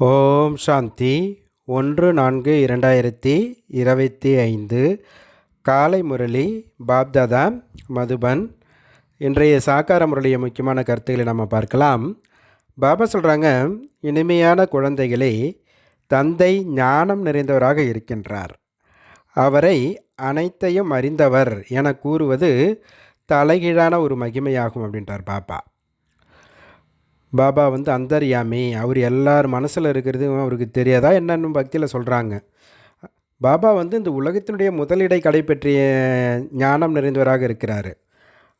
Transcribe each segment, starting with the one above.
ஓம் சாந்தி. ஒன்று நான்கு இரண்டாயிரத்தி இருபத்தி ஐந்து. காலை முரளி பாப்தாதா மதுபன். இன்றைய சாக்கார முரளிய முக்கியமான கருத்துக்களை நம்ம பார்க்கலாம். பாபா சொல்கிறாங்க இனிமையான குழந்தைகளே தந்தை ஞானம் நிறைந்தவராக இருக்கின்றார். அவரை அனைத்தையும் அறிந்தவர் என கூறுவது தலைகீழான ஒரு மகிமையாகும் அப்படின்றார் பாபா. பாபா வந்து அந்தர்யாமி அவர் எல்லார் மனசில் இருக்கிறது அவருக்கு தெரியாதா என்னன்னு பக்தியில் சொல்கிறாங்க பாபா வந்து இந்த உலகத்தினுடைய முதலிடை கடைப்பற்றிய ஞானம் நிறைந்தவராக இருக்கிறார்.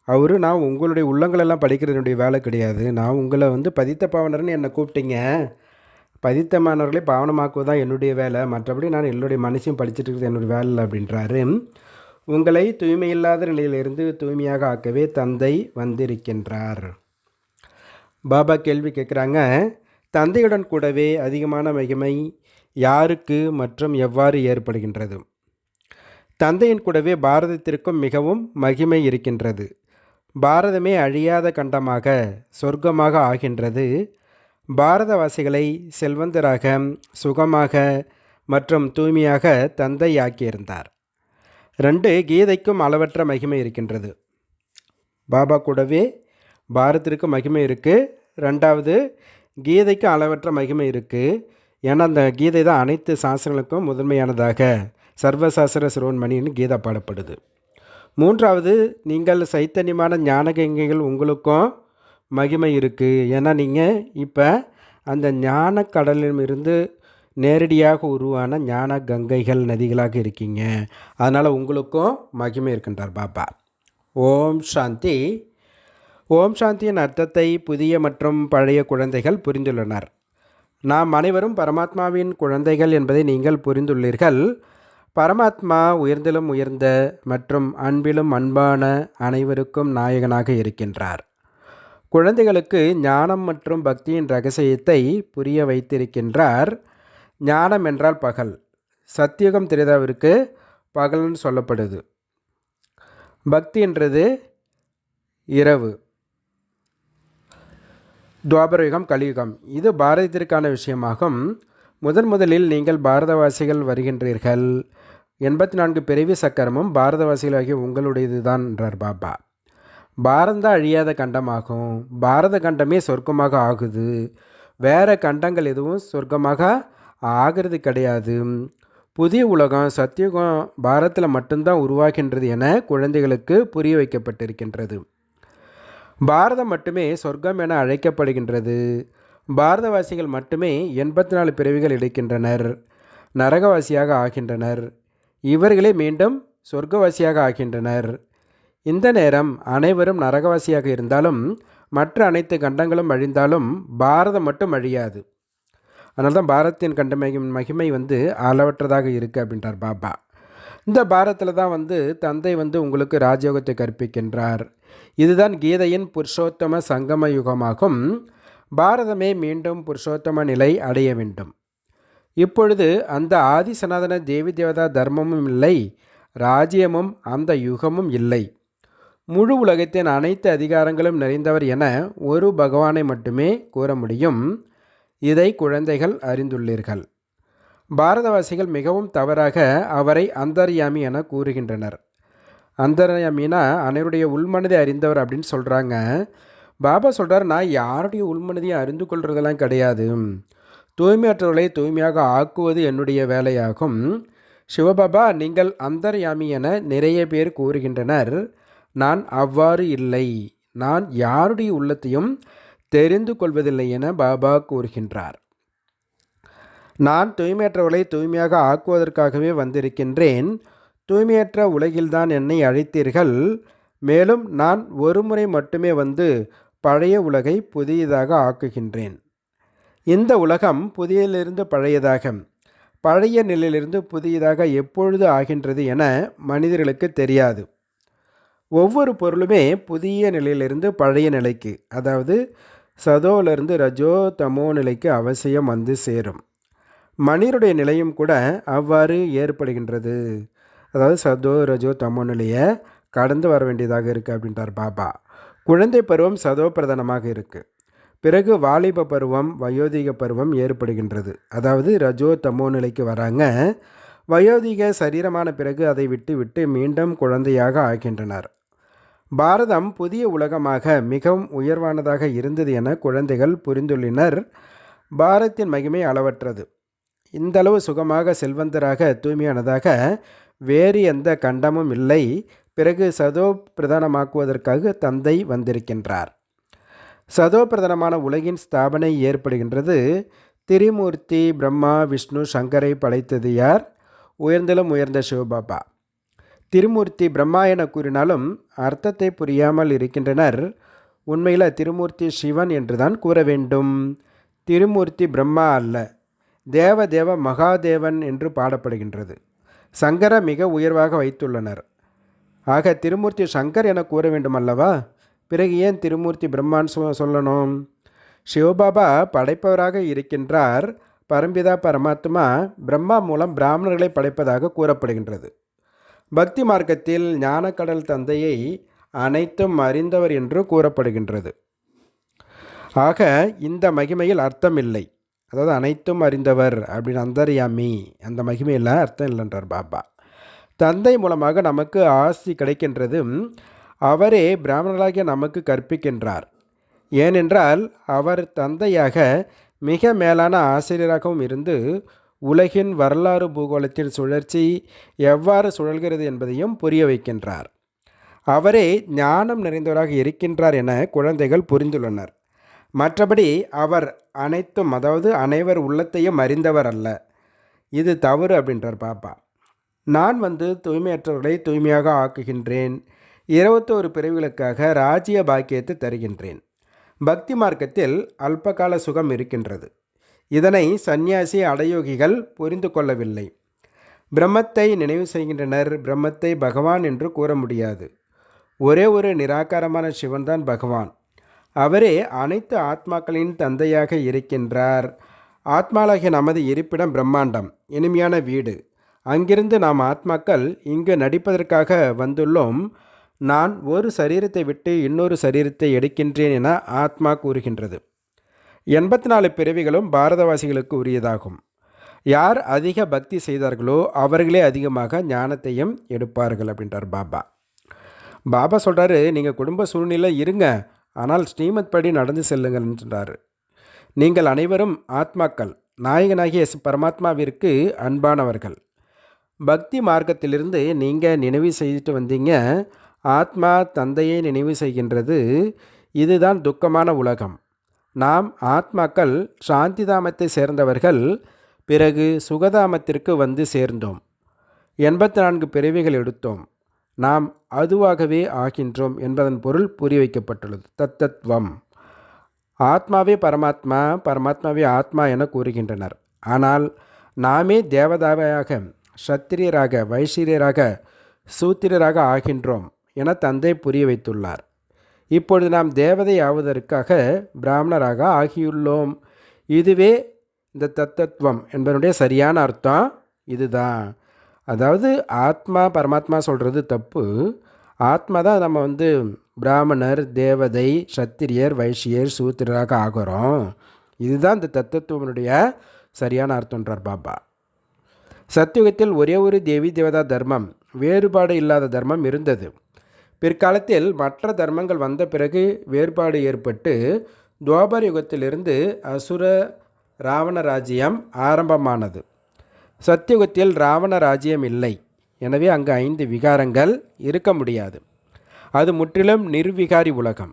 அவர் நான் உங்களுடைய உள்ளங்களெல்லாம் படிக்கிறதுனுடைய வேலை கிடையாது. நான் உங்களை வந்து பதித்த பாவனர்னு என்னை கூப்பிட்டீங்க. பதித்த மாணவர்களை பாவனமாக்குவது தான் என்னுடைய வேலை. மற்றபடி நான் என்னுடைய மனசையும் படிச்சுட்டு இருக்கிறது என்னுடைய வேலை அப்படின்றாரு. உங்களை தூய்மையில்லாத நிலையிலிருந்து தூய்மையாக ஆக்கவே தந்தை வந்திருக்கின்றார். பாபா கேள்வி கேட்குறாங்க தந்தையுடன் கூடவே அதிகமான மகிமை யாருக்கு மற்றும் எவ்வாறு ஏற்படுகின்றது? தந்தையின் கூடவே பாரதத்திற்கும் மிகவும் மகிமை இருக்கின்றது. பாரதமே அழியாத கண்டமாக சொர்க்கமாக ஆகின்றது. பாரதவாசிகளை செல்வந்தராக சுகமாக மற்றும் தூய்மையாக தந்தை ஆக்கியிருந்தார். ரெண்டு கீதைக்கும் அளவற்ற மகிமை இருக்கின்றது. பாபா கூடவே பாரத்திற்கு மகிமை இருக்குது ரெண்டாவது கீதைக்கு அளவற்ற மகிமை இருக்குது ஏன்னா அந்த கீதை தான் அனைத்து சாஸ்திரங்களுக்கும் முதன்மையானதாக. சர்வசாஸ்திர சிரோன்மணின்னு கீதா பாடப்படுது. மூன்றாவது நீங்கள் சைத்தன்யமான ஞானகங்கைகள் உங்களுக்கும் மகிமை இருக்குது ஏன்னா நீங்கள் இப்போ அந்த ஞான கடலிலிருந்து நேரடியாக உருவான ஞான கங்கைகள் நதிகளாக இருக்கீங்க. அதனால் உங்களுக்கும் மகிமை இருக்கின்றார் பாபா. ஓம் சாந்தி. ஓம் சாந்தியின் அர்த்தத்தை புதிய மற்றும் பழைய குழந்தைகள் புரிந்துள்ளனர். நாம் அனைவரும் பரமாத்மாவின் குழந்தைகள் என்பதை நீங்கள் புரிந்துள்ளீர்கள். பரமாத்மா உயர்ந்திலும் உயர்ந்த மற்றும் அன்பிலும் அன்பான அனைவருக்கும் நாயகனாக இருக்கின்றார். குழந்தைகளுக்கு ஞானம் மற்றும் பக்தியின் ரகசியத்தை புரிய வைத்திருக்கின்றார். ஞானம் என்றால் பகல். சத்தியுகம் திரிதாவிற்கு பகல்னு சொல்லப்படுது. பக்தி என்றது இரவு. துவாபரயுகம் கலியுகம். இது பாரதத்திற்கான விஷயமாகும். முதன் முதலில் நீங்கள் பாரதவாசிகள் வருகின்றீர்கள். எண்பத்தி நான்கு பிறவி சக்கரமும் பாரதவாசிகளாகிய உங்களுடையது தான் என்றார் பாபா. பாரதம் அழியாத கண்டமாகும். பாரத கண்டமே சொர்க்கமாக ஆகுது. வேறு கண்டங்கள் எதுவும் சொர்க்கமாக ஆகிறது கிடையாது. புதிய உலகம் சத்தியுகம் பாரத்தில் மட்டும்தான் உருவாகின்றது என குழந்தைகளுக்கு புரிய வைக்கப்பட்டிருக்கின்றது. பாரதம் மட்டுமே சொர்க்கம் என அழைக்கப்படுகின்றது. பாரதவாசிகள் மட்டுமே எண்பத்தி நாலு பிறவிகள் எடுக்கின்றனர். நரகவாசியாக ஆகின்றனர். இவர்களே மீண்டும் சொர்க்கவாசியாக ஆகின்றனர். இந்த நேரம் அனைவரும் நரகவாசியாக இருந்தாலும் மற்ற அனைத்து கண்டங்களும் அழிந்தாலும் பாரதம் மட்டும் அழியாது. அதனால்தான் பாரதத்தின் கண்ட மகிமை வந்து அளவற்றதாக இருக்குது அப்படின்றார் பாபா. இந்த பாரத்தில் தான் வந்து தந்தை வந்து உங்களுக்கு ராஜயோகத்தை கற்பிக்கின்றார். இதுதான் கீதையின் புருஷோத்தம சங்கம யுகமாகும். பாரதமே மீண்டும் புருஷோத்தம நிலை அடைய வேண்டும். இப்பொழுது அந்த ஆதி சனாதன தேவி தேவதா தர்மமும் இல்லை ராஜ்யமும் அந்த யுகமும் இல்லை. முழு உலகத்தின் அனைத்து அதிகாரங்களும் நிறைந்தவர் என ஒரு பகவானை மட்டுமே கூற முடியும். இதை குழந்தைகள் அறிந்துள்ளீர்கள். பாரதவாசிகள் மிகவும் தவறாக அவரை அந்தர்யாமி என கூறுகின்றனர். அந்தர்யாமினா அனைவருடைய உள்மனதை அறிந்தவர் அப்படின்னு சொல்கிறாங்க பாபா சொல்கிறார் நான் யாருடைய உள்மனதையும் அறிந்து கொள்வதெல்லாம் கிடையாது. தூய்மையற்றவர்களை தூய்மையாக ஆக்குவது என்னுடைய வேலையாகும். சிவபாபா நீங்கள் அந்தர்யாமி என நிறைய பேர் கூறுகின்றனர். நான் அவ்வாறு இல்லை. நான் யாருடைய உள்ளத்தையும் தெரிந்து கொள்வதில்லை என பாபா கூறுகின்றார். நான் தூய்மையற்றவர்களை தூய்மையாக ஆக்குவதற்காகவே வந்திருக்கின்றேன். தூய்மையற்ற உலகில்தான் என்னை அழைத்தீர்கள். மேலும் நான் ஒரு முறை மட்டுமே வந்து பழைய உலகை புதியதாக ஆக்குகின்றேன். இந்த உலகம் புதியிலிருந்து பழையதாக பழைய நிலையிலிருந்து புதியதாக எப்பொழுது ஆகின்றது என மனிதர்களுக்கு தெரியாது. ஒவ்வொரு பொருளுமே புதிய நிலையிலிருந்து பழைய நிலைக்கு அதாவது சதோவிலிருந்து ரஜோ தமோ நிலைக்கு அவசியம் வந்து சேரும். மனிதருடைய நிலையும் கூட அவ்வாறு ஏற்படுகின்றது. அதாவது சதோ ரஜோ தமோ நிலையை கடந்து வர வேண்டியதாக இருக்குது அப்படின்றார் பாபா. குழந்தை பருவம் சதோ பிரதானமாக இருக்குது பிறகு வாலிப பருவம் வயோதிக பருவம் ஏற்படுகின்றது. அதாவது ரஜோ தமோ நிலைக்கு வராங்க. வயோதிக சரீரமான பிறகு அதை விட்டு விட்டு மீண்டும் குழந்தையாக ஆகின்றனர். பாரதம் புதிய உலகமாக மிகவும் உயர்வானதாக இருந்தது என குழந்தைகள் புரிந்துள்ளனர். பாரத்தின் மகிமை அளவற்றது. இந்தளவு சுகமாக செல்வந்தராக தூய்மையானதாக வேறு எந்த கண்டமும் இல்லை. பிறகு சதோ பிரதானமாக்குவதற்காக தந்தை வந்திருக்கின்றார். சதோ பிரதானமான உலகின் ஸ்தாபனை ஏற்படுகின்றது. திரிமூர்த்தி பிரம்மா விஷ்ணு சங்கரை படைத்தது யார்? உயர்ந்திலும் உயர்ந்த சிவபாபா. திருமூர்த்தி பிரம்மா என கூறினாலும் அர்த்தத்தை புரியாமல் இருக்கின்றனர். உண்மையில் திருமூர்த்தி சிவன் என்றுதான் கூற வேண்டும். திருமூர்த்தி பிரம்மா அல்ல. தேவதேவ மகாதேவன் என்று பாடப்படுகின்றது. சங்கர மிக உயர்வாக வைத்துள்ளனர். ஆக திருமூர்த்தி சங்கர் என கூற வேண்டும் அல்லவா பிறகு ஏன் திருமூர்த்தி பிரம்மான் சொ சொல்லணும்? சிவபாபா படைப்பவராக இருக்கின்றார். பரம்பிதா பரமாத்மா பிரம்மா மூலம் பிராமணர்களை படைப்பதாக கூறப்படுகின்றது. பக்தி மார்க்கத்தில் ஞானக்கடல் தந்தையை அனைத்தும் அறிந்தவர் என்று கூறப்படுகின்றது. ஆக இந்த மகிமையில் அர்த்தமில்லை. அதாவது அனைத்தும் அறிந்தவர் அப்படின்னு அந்தரியாமி அந்த மகிமையில் அர்த்தம் இல்லைன்றார் பாபா. தந்தை மூலமாக நமக்கு ஆசி கிடைக்கின்றது அவரே பிராமணர்களாகிய நமக்கு கற்பிக்கின்றார். ஏனென்றால் அவர் தந்தையாக மிக மேலான ஆசிரியராகவும் இருந்து உலகின் வரலாறு பூகோளத்தின் சுழற்சி எவ்வாறு சுழல்கிறது என்பதையும் புரிய வைக்கின்றார். அவரே ஞானம் நிறைந்தவராக இருக்கின்றார் என குழந்தைகள் புரிந்துள்ளனர். மற்றபடி அவர் அனைத்தும் அதாவது அனைவர் உள்ளத்தையும் அறிந்தவர் அல்ல. இது தவறு அப்படின்றார் பாப்பா. நான் வந்து தூய்மையற்றவர்களை தூய்மையாக ஆக்குகின்றேன். இருபத்தோரு பிரிவுகளுக்காக ராஜ்ய பாக்கியத்தை தருகின்றேன். பக்தி மார்க்கத்தில் அல்பகால சுகம் இருக்கின்றது. இதனை சந்நியாசி அடயோகிகள் புரிந்து கொள்ளவில்லை. பிரம்மத்தை நினைவு செய்கின்றனர். பிரம்மத்தை பகவான் என்று கூற முடியாது. ஒரே ஒரு நிராகாரமான சிவன்தான் பகவான். அவரே அனைத்து ஆத்மாக்களின் தந்தையாக இருக்கின்றார். ஆத்மாலாகிய நமது இருப்பிடம் பிரம்மாண்டம் இனிமையான வீடு. அங்கிருந்து நாம் ஆத்மாக்கள் இங்கு நடிப்பதற்காக வந்துள்ளோம். நான் ஒரு சரீரத்தை விட்டு இன்னொரு சரீரத்தை எடுக்கின்றேன் என ஆத்மா கூறுகின்றது. எண்பத்தி நாலு பிறவிகளும் பாரதவாசிகளுக்கு உரியதாகும். யார் அதிக பக்தி செய்தார்களோ அவர்களே அதிகமாக ஞானத்தையும் எடுப்பார்கள் அப்படின்றார் பாபா. பாபா சொல்கிறாரு நீங்கள் குடும்ப சூழ்நிலை இருங்க. ஆனால் ஸ்ரீமத் படி நடந்து செல்லுங்கள் என்றார். நீங்கள் அனைவரும் ஆத்மாக்கள் நாயகனாகிய பரமாத்மாவிற்கு அன்பானவர்கள். பக்தி மார்க்கத்திலிருந்து நீங்கள் நினைவு செய்துட்டு வந்தீங்க. ஆத்மா தந்தையை நினைவு செய்கின்றது. இதுதான் துக்கமான உலகம். நாம் ஆத்மாக்கள் சாந்திதாமத்தை சேர்ந்தவர்கள். பிறகு சுகதாமத்திற்கு வந்து சேர்ந்தோம். எண்பத்தி நான்கு பிறவிகள் எடுத்தோம். நாம் அதுவாகவே ஆகின்றோம் என்பதன் பொருள் புரிய வைக்கப்பட்டுள்ளது தத்தத்வம். ஆத்மாவே பரமாத்மா பரமாத்மாவே ஆத்மா என கூறுகின்றனர். ஆனால் நாமே தேவதாவையாக சத்திரியராக வைசிரியராக சூத்திரராக ஆகின்றோம் என தந்தை புரிய வைத்துள்ளார் இப்பொழுது நாம் தேவதை ஆவதற்காக பிராமணராக ஆகியுள்ளோம். இதுவே இந்த தத்தத்துவம் என்பதனுடைய சரியான அர்த்தம். இதுதான். அதாவது ஆத்மா பரமாத்மா சொல்கிறது தப்பு. ஆத்மா தான் நம்ம வந்து பிராமணர் தேவதை சத்திரியர் வைஷ்யர் சூத்திரராக ஆகிறோம். இதுதான் இந்த தத்துவத்தினுடைய சரியான அர்த்தம்ன்றார் பாபா. சத்தியுகத்தில் ஒரே ஒரு தேவி தேவதா தர்மம். வேறுபாடு இல்லாத தர்மம் இருந்தது. பிற்காலத்தில் மற்ற தர்மங்கள் வந்த பிறகு வேறுபாடு ஏற்பட்டு துவாபர் யுகத்திலிருந்து அசுர ராவண ராஜ்யம் ஆரம்பமானது. சத்தியுகத்தில் ராவண ராஜ்யம் இல்லை. எனவே அங்கு ஐந்து விகாரங்கள் இருக்க முடியாது. அது முற்றிலும் நிர்விகாரி உலகம்.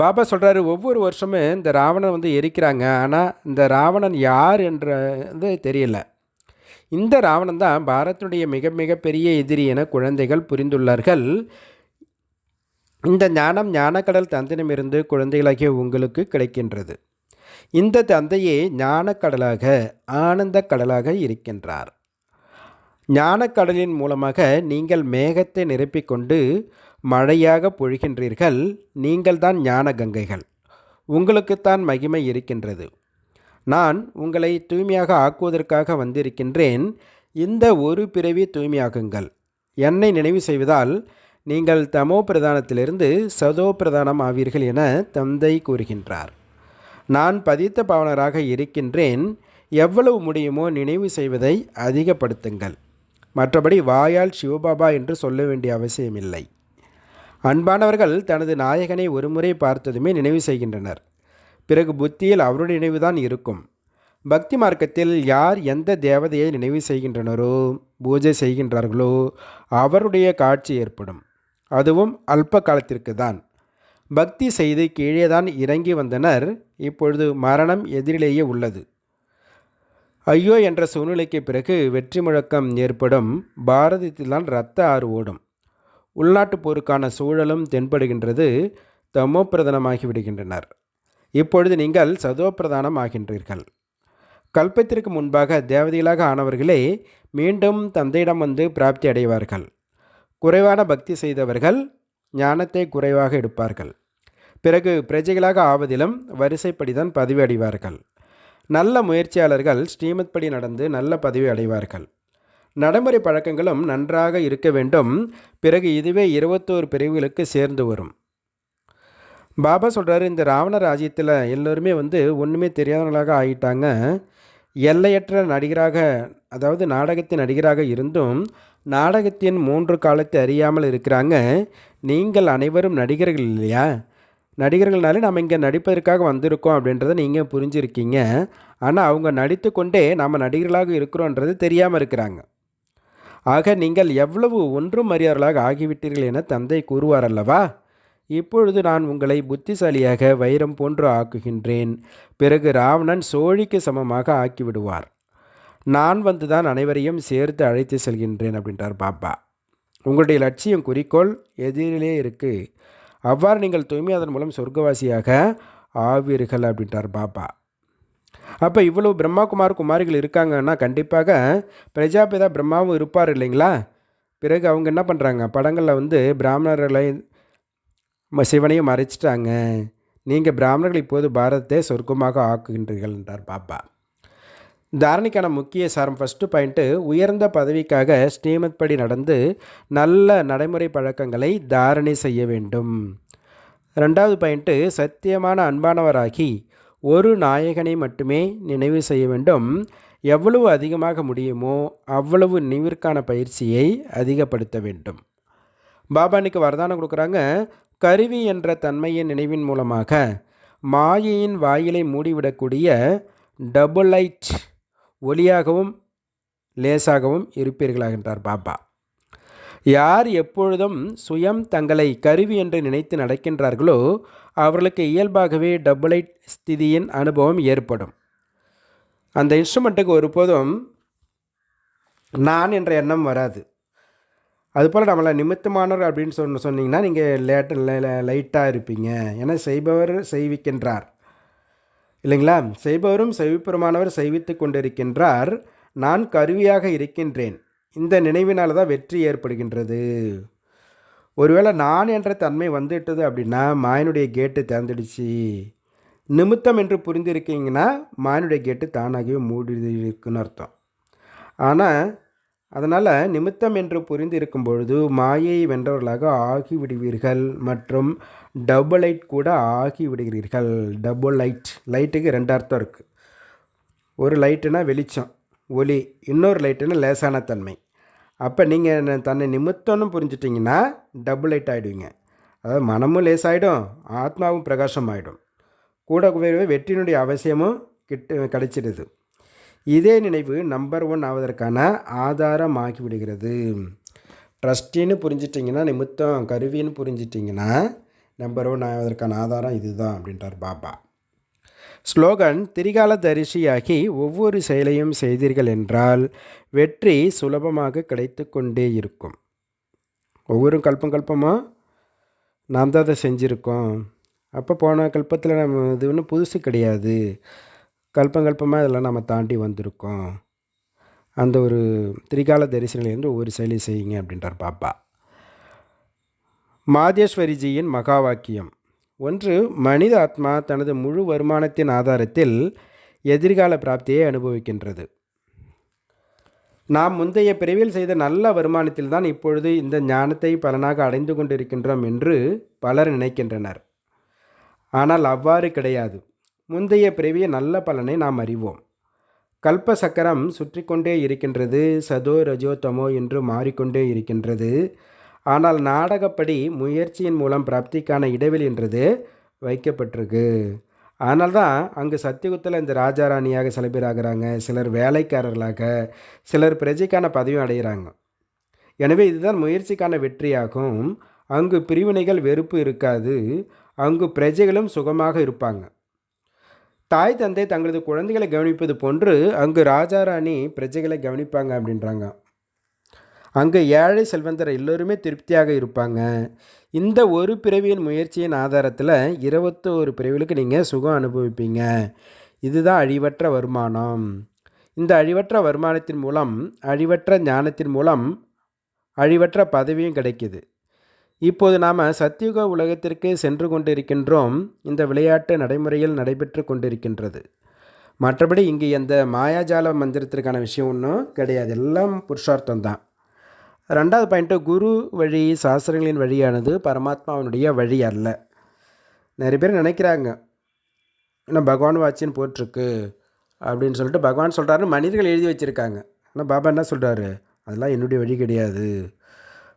பாபா சொல்கிறாரு ஒவ்வொரு வருஷமும் இந்த ராவணன் வந்து எரிக்கிறாங்க. ஆனால் இந்த ராவணன் யார் என்றது தெரியல. இந்த ராவணன் தான் பாரத்தினுடைய மிக மிக பெரிய எதிரி என குழந்தைகள் புரிந்துள்ளார்கள். இந்த ஞானம் ஞானக்கடல் தந்தினமிருந்து குழந்தைகளாகிய உங்களுக்கு கிடைக்கின்றது. இந்த தந்தையே ஞானக்கடலாக ஆனந்த கடலாக இருக்கின்றார். ஞானக்கடலின் மூலமாக நீங்கள் மேகத்தை நிரப்பிக்கொண்டு மழையாக பொழிகின்றீர்கள். நீங்கள்தான் ஞான கங்கைகள் உங்களுக்குத்தான் மகிமை இருக்கின்றது. நான் உங்களை தூய்மையாக ஆக்குவதற்காக வந்திருக்கின்றேன். இந்த ஒரு பிறவி தூய்மையாகுங்கள் என்னை நினைவு செய்வதால் நீங்கள் தமோ பிரதானத்திலிருந்து சதோ பிரதானம் ஆவீர்கள் என தந்தை கூறுகின்றார். நான் பதித்த பாவனராக இருக்கின்றேன். எவ்வளவு முடியுமோ நினைவு செய்வதை அதிகப்படுத்துங்கள். மற்றபடி வாயால் சிவபாபா என்று சொல்ல வேண்டிய அவசியமில்லை. அன்பானவர்கள் தனது நாயகனை ஒருமுறை பார்த்ததுமே நினைவு செய்கின்றனர். பிறகு புத்தியில் அவருடைய நினைவுதான் இருக்கும். பக்தி மார்க்கத்தில் யார் எந்த தேவதையை நினைவு செய்கின்றனரோ பூஜை செய்கின்றார்களோ அவருடைய காட்சி ஏற்படும். அதுவும் அல்ப காலத்திற்கு தான் பக்தி செய்து கீழே தான் இறங்கி வந்தனர். இப்பொழுது மரணம் எதிரிலேயே உள்ளது. ஐயோ என்ற சூழ்நிலைக்கு பிறகு வெற்றி முழக்கம் ஏற்படும். பாரதத்தில்தான் இரத்த ஆறு ஓடும். உள்நாட்டுப் போருக்கான சூழலும் தென்படுகின்றது. தமோ பிரதானமாகி விடுகின்றனர். இப்பொழுது நீங்கள் சதோ பிரதானம் ஆகின்றீர்கள். கல்பத்திற்கு முன்பாக தேவதைகளாக ஆனவர்களே மீண்டும் தந்தையிடம் வந்து பிராப்தி அடைவார்கள். குறைவான பக்தி செய்தவர்கள் ஞானத்தை குறைவாக எடுப்பார்கள். பிறகு பிரஜைகளாக ஆவதிலும் வரிசைப்படிதான் பதவி அடைவார்கள் நல்ல முயற்சியாளர்கள் ஸ்ரீமத் படி நடந்து நல்ல பதவி அடைவார்கள் நடைமுறை பழக்கங்களும் நன்றாக இருக்க வேண்டும். பிறகு இதுவே இருபத்தோரு பிரிவுகளுக்கு சேர்ந்து வரும். பாபா சொல்கிறாரு இந்த ராவண ராஜ்யத்தில் எல்லோருமே வந்து ஒன்றுமே தெரியாதவங்களாக ஆகிட்டாங்க எல்லையற்ற நடிகராக அதாவது நாடகத்தின் நடிகராக இருந்தும் நாடகத்தின் மூன்று காலத்தை அறியாமல் இருக்கிறாங்க. நீங்கள் அனைவரும் நடிகர்கள் இல்லையா? நடிகர்கள்னாலே நம்ம இங்கே நடிப்பதற்காக வந்திருக்கோம் அப்படின்றத நீங்கள் புரிஞ்சிருக்கீங்க. ஆனால் அவங்க நடித்து கொண்டே நம்ம நடிகர்களாக இருக்கிறோன்றது தெரியாமல் இருக்கிறாங்க. ஆக நீங்கள் எவ்வளவு ஒன்றும் அறியார்களாக ஆகிவிட்டீர்கள் என தந்தை கூறுவார் அல்லவா? இப்பொழுது நான் உங்களை புத்திசாலியாக வைரம் போன்று ஆக்குகின்றேன். பிறகு ராவணன் சோழிக்கு சமமாக ஆக்கிவிடுவார். நான் வந்து தான் அனைவரையும் சேர்த்து அழைத்து செல்கின்றேன் அப்படின்றார் பாப்பா உங்களுடைய லட்சியம் குறிக்கோள் எதிரிலே இருக்குது அவ்வாறு நீங்கள் தூய்மை அதன் மூலம் சொர்க்கவாசியாக ஆவீர்கள் அப்படின்றார் பாப்பா அப்போ இவ்வளவு பிரம்மாகுமார் குமாரிகள் இருக்காங்கன்னா கண்டிப்பாக பிரஜாபிதா பிரம்மாவும் இருப்பார் இல்லைங்களா? பிறகு அவங்க என்ன பண்ணுறாங்க படங்களில் வந்து பிராமணர்களை சிவனையும் மறைச்சிட்டாங்க. நீங்கள் பிராமணர்கள் இப்போது பாரதத்தை சொர்க்கமாக ஆக்குகின்றீர்கள் என்றார் பாப்பா தாரணிக்கான முக்கிய சாரம் ஃபஸ்ட்டு பாயிண்ட்டு உயர்ந்த பதவிக்காக ஸ்ரீமத் படி நடந்து நல்ல நடைமுறை பழக்கங்களை தாரணை செய்ய வேண்டும். ரெண்டாவது பாயிண்ட்டு சத்தியமான அன்பானவராகி ஒரு நாயகனை மட்டுமே நினைவு செய்ய வேண்டும். எவ்வளவு அதிகமாக முடியுமோ அவ்வளவு நினைவிற்கான பயிற்சியை அதிகப்படுத்த வேண்டும். பாபானிக்கு வரதானம் கொடுக்குறாங்க கருவி என்ற தன்மையின் நினைவின் மூலமாக மாயையின் வாயிலை மூடிவிடக்கூடிய டபுள் லைட் ஒளியாகவும் லேசாகவும் இருப்பீர்களாக என்றார் பாபா. யார் எப்பொழுதும் சுயம் தங்களை கருவி என்று நினைத்து நடக்கின்றார்களோ அவர்களுக்கு இயல்பாகவே டபுளைட் ஸ்திதியின் அனுபவம் ஏற்படும். அந்த இன்ஸ்ட்ருமெண்ட்டுக்கு ஒருபோதும் நான் என்ற எண்ணம் வராது. அதுபோல் நம்மளை நிமித்தமானவர் அப்படின்னு சொன்ன சொன்னீங்கன்னா நீங்கள் லேட் லைட்டாக இருப்பீங்க. ஏன்னா செய்பவர் செய்விக்கின்றார். இல்லைங்களா? செய்பவரும் செய்விப்புறமானவர் செய்வித்து கொண்டிருக்கின்றார். நான் கருவியாக இருக்கின்றேன். இந்த நினைவினால் தான் வெற்றி ஏற்படுகின்றது. ஒருவேளை நான் என்ற தன்மை வந்துட்டது அப்படின்னா மாயனுடைய கேட்டு திறந்துடுச்சு நிமித்தம் என்று புரிந்திருக்கீங்கன்னா மாயனுடைய கேட்டு தானாகவே மூடி இருக்குன்னு அர்த்தம். ஆனால் அதனால் நிமித்தம் என்று புரிந்து இருக்கும் பொழுது மாயை வென்றவர்களாக ஆகிவிடுவீர்கள் மற்றும் டபுள் லைட் கூட ஆகிவிடுகிறீர்கள். டபுள் லைட் லைட்டுக்கு ரெண்டு அர்த்தம் இருக்குது ஒரு லைட்டுனா வெளிச்சம் ஒளி. இன்னொரு லைட்டுனா லேசான தன்மை. அப்போ நீங்கள் தன்னை நிமித்தம்னு புரிஞ்சிட்டிங்கன்னா டபுள் லைட் ஆகிடுவீங்க அதாவது மனமும் லேசாகிடும் ஆத்மாவும் பிரகாசம் ஆகிடும் கூட கூடவே வெற்றியினுடைய அவசியமும் கிட்ட கிடைச்சிடுது இதே நினைவு நம்பர் ஒன் ஆவதற்கான ஆதாரம் ஆகிவிடுகிறது ட்ரஸ்டின்னு புரிஞ்சிட்டிங்கன்னா நிமித்தம் கருவின்னு புரிஞ்சிட்டிங்கன்னா நம்பர் ஒன் ஆவதற்கான ஆதாரம் இதுதான் அப்படின்றார் பாபா. ஸ்லோகன் திரிகால தரிசியாகி ஒவ்வொரு செயலையும் செய்தீர்கள் என்றால் வெற்றி சுலபமாக கிடைத்து கொண்டே இருக்கும். ஒவ்வொரு கல்பம் கல்பமாக நாம் தான் அதை செஞ்சுருக்கோம். அப்போ போன கல்பத்தில் நம்ம இது ஒன்றும் புதுசு கிடையாது. கல்பங்கல்பமாக இதெல்லாம் நம்ம தாண்டி வந்திருக்கோம். அந்த ஒரு திரிகால தரிசனிலேருந்து ஒவ்வொரு செயலி செய்யுங்க அப்படின்றார் பாப்பா. மாதேஸ்வரிஜியின் மகா வாக்கியம் ஒன்று மனித ஆத்மா தனது முழு வருமானத்தின் ஆதாரத்தில் எதிர்கால பிராப்தியை அனுபவிக்கின்றது. நாம் முந்தைய பிரிவில் செய்த நல்ல வருமானத்தில் தான் இப்பொழுது இந்த ஞானத்தை பலனாக அடைந்து கொண்டிருக்கின்றோம் என்று பலர் நினைக்கின்றனர். ஆனால் அவ்வாறு கிடையாது. முந்தைய பிறவிய நல்ல பலனை நாம் அறிவோம். கல்ப சக்கரம் சுற்றி கொண்டே இருக்கின்றது சதோ ரஜோ தமோ என்று மாறிக்கொண்டே இருக்கின்றது. ஆனால் நாடகப்படி முயற்சியின் மூலம் பிராப்திக்கான இடைவெளி என்றது வைக்கப்பட்டிருக்கு. அதனால தான் அங்கு சத்தியுகத்தில் இந்த ராஜாராணியாக சில பேர் ஆகிறாங்க சிலர் வேலைக்காரர்களாக சிலர் பிரஜைக்கான பதவியும் அடைகிறாங்க. எனவே இதுதான் முயற்சிக்கான வெற்றியாகும். அங்கு பிரிவினைகள் வெறுப்பு இருக்காது அங்கு பிரஜைகளும் சுகமாக இருப்பாங்க. தாய் தந்தை தங்களது குழந்தைகளை கவனிப்பது போன்று அங்கு ராஜாராணி பிரஜைகளை கவனிப்பாங்க அப்படின்றாங்க. அங்கே ஏழை செல்வந்தர் எல்லோருமே திருப்தியாக இருப்பாங்க. இந்த ஒரு பிறவியின் முயற்சியின் ஆதாரத்தில் இருபத்தோரு பிறவிகளுக்கு நீங்கள் சுகம் அனுபவிப்பீங்க. இதுதான் அழிவற்ற வருமானம். இந்த அழிவற்ற வருமானத்தின் மூலம் அழிவற்ற ஞானத்தின் மூலம் அழிவற்ற பதவியும் கிடைக்கிது. இப்போது நாம் சத்தியுக உலகத்திற்கு சென்று கொண்டிருக்கின்றோம். இந்த விளையாட்டு நடைமுறையில் நடைபெற்று கொண்டிருக்கின்றது. மற்றபடி இங்கே எந்த மாயாஜால மந்திரத்திற்கான விஷயம் ஒன்றும் கிடையாது. எல்லாம் புருஷார்த்தம் தான். ரெண்டாவது பாயிண்ட்டு குரு வழி சாஸ்திரங்களின் வழியானது பரமாத்மாவினுடைய வழி அல்ல. நிறைய பேர் நினைக்கிறாங்க ஏன்னா பகவான் வாட்சின்னு போட்டிருக்கு அப்படின்னு சொல்லிட்டு பகவான் சொல்கிறாரு மனிதர்கள் எழுதி வச்சுருக்காங்க. ஆனால் பாபா என்ன சொல்கிறாரு அதெல்லாம் என்னுடைய வழி கிடையாது.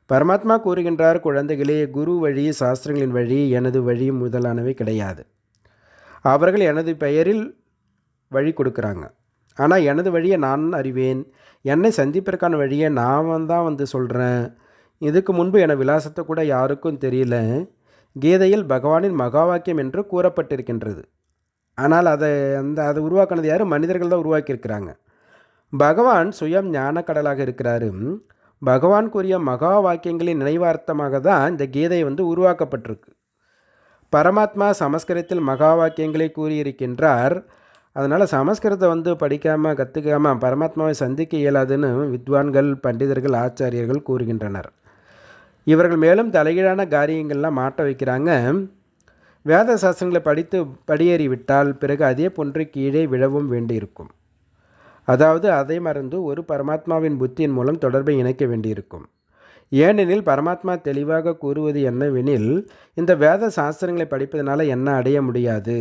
பரமாத்மா கூறுகின்றார் குழந்தைகளே குரு வழி சாஸ்திரங்களின் வழி எனது வழி முதலானவை கிடையாது. அவர்கள் எனது பெயரில் வழி கொடுக்குறாங்க. ஆனால் எனது வழியை நான் அறிவேன். என்னை சந்திப்பதற்கான வழியை நான் தான் வந்து சொல்கிறேன் இதுக்கு முன்பு என விலாசத்தை கூட யாருக்கும் தெரியல. கீதையில் பகவானின் மகா வாக்கியம் என்று கூறப்பட்டிருக்கின்றது. ஆனால் அதை அந்த அதை உருவாக்கினது யார்? மனிதர்கள் தான் உருவாக்கியிருக்கிறாங்க. பகவான் சுயம் ஞானக்கடலாக இருக்கிறாரு. பகவான் கூறிய மகா வாக்கியங்களின் நினைவார்த்தமாக தான் இந்த கீதை வந்து உருவாக்கப்பட்டிருக்கு. பரமாத்மா சமஸ்கிருதத்தில் மகா வாக்கியங்களை கூறியிருக்கின்றார். அதனால் சமஸ்கிருதத்தை வந்து படிக்காமல் கற்றுக்காமல் பரமாத்மாவை சந்திக்க இயலாதுன்னு வித்வான்கள் பண்டிதர்கள் ஆச்சாரியர்கள் கூறுகின்றனர். இவர்கள் மேலும் தலைகீழான காரியங்கள்லாம் மாட்ட வைக்கிறாங்க. வேத சாஸ்திரங்களை படித்து படியேறிவிட்டால் பிறகு அதே போன்று கீழே விழவும் வேண்டியிருக்கும். அதாவது அதை மறந்து ஒரு பரமாத்மாவின் புத்தியின் மூலம் தொடர்பை இணைக்க வேண்டியிருக்கும். ஏனெனில் பரமாத்மா தெளிவாக கூறுவது என்னவெனில் இந்த வேத சாஸ்திரங்களை படிப்பதனால என்ன அடைய முடியாது?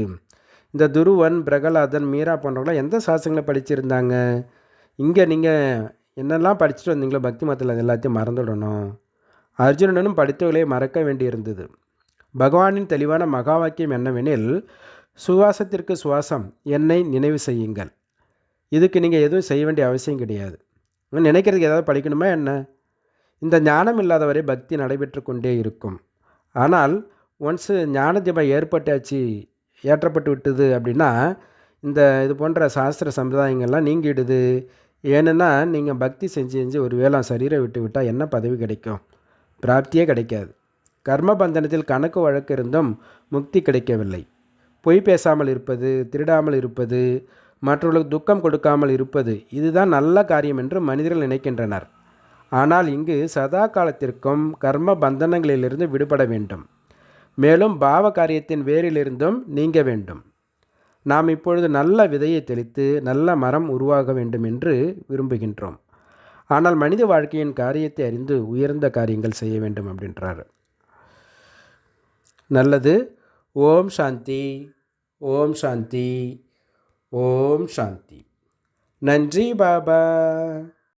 இந்த துருவன் பிரகலாதன் மீரா போன்றவங்களாம் எந்த சாஸ்திரங்களை படிச்சிருந்தாங்க? இங்கே நீங்கள் என்னெல்லாம் படிச்சுட்டு வந்தீங்களோ பக்தி மதத்தில் அது எல்லாத்தையும் மறந்துடணும். அர்ஜுனனும் படித்தவர்களை மறக்க வேண்டியிருந்தது. பகவானின் தெளிவான மகா வாக்கியம் என்னவெனில் சுவாசத்திற்கு சுவாசம் என்னை நினைவு செய்யுங்கள். இதுக்கு நீங்கள் எதுவும் செய்ய வேண்டிய அவசியம் கிடையாது. நினைக்கிறதுக்கு ஏதாவது படிக்கணுமா என்ன? இந்த ஞானம் இல்லாதவரை பக்தி நடைபெற்று கொண்டே இருக்கும். ஆனால் ஒன்ஸு ஞான தீபம் ஏற்பட்டாச்சு ஏற்றப்பட்டு விட்டது அப்படின்னா இந்த இது போன்ற சாஸ்திர சம்பிரதாயங்கள்லாம் நீங்கிடுது. ஏன்னா நீங்கள் பக்தி செஞ்சு செஞ்சு ஒரு வேளை சரீரை விட்டு விட்டால் என்ன பதவி கிடைக்கும்? பிராப்தியே கிடைக்காது. கர்ம பந்தனத்தில் கணக்கு வழக்கு இருந்தும் முக்தி கிடைக்கவில்லை. பொய் பேசாமல் இருப்பது திருடாமல் இருப்பது மற்றவர்களுக்கு துக்கம் கொடுக்காமல் இருப்பது இதுதான் நல்ல காரியம் என்று மனிதர்கள் நினைக்கின்றனர். ஆனால் இங்கு சதா காலத்திற்கும் கர்ம பந்தனங்களிலிருந்து விடுபட வேண்டும். மேலும் பாவ காரியத்தின் வேரிலிருந்தும் நீங்க வேண்டும். நாம் இப்பொழுது நல்ல விதையை தெளித்து நல்ல மரம் உருவாக வேண்டும் என்று விரும்புகின்றோம். ஆனால் மனித வாழ்க்கையின் காரியத்தை அறிந்து உயர்ந்த காரியங்கள் செய்ய வேண்டும் அப்படின்றார். நல்லது. ஓம் சாந்தி. ஓம் சாந்தி. ஓம் சாந்தி. நன்றி பாபா.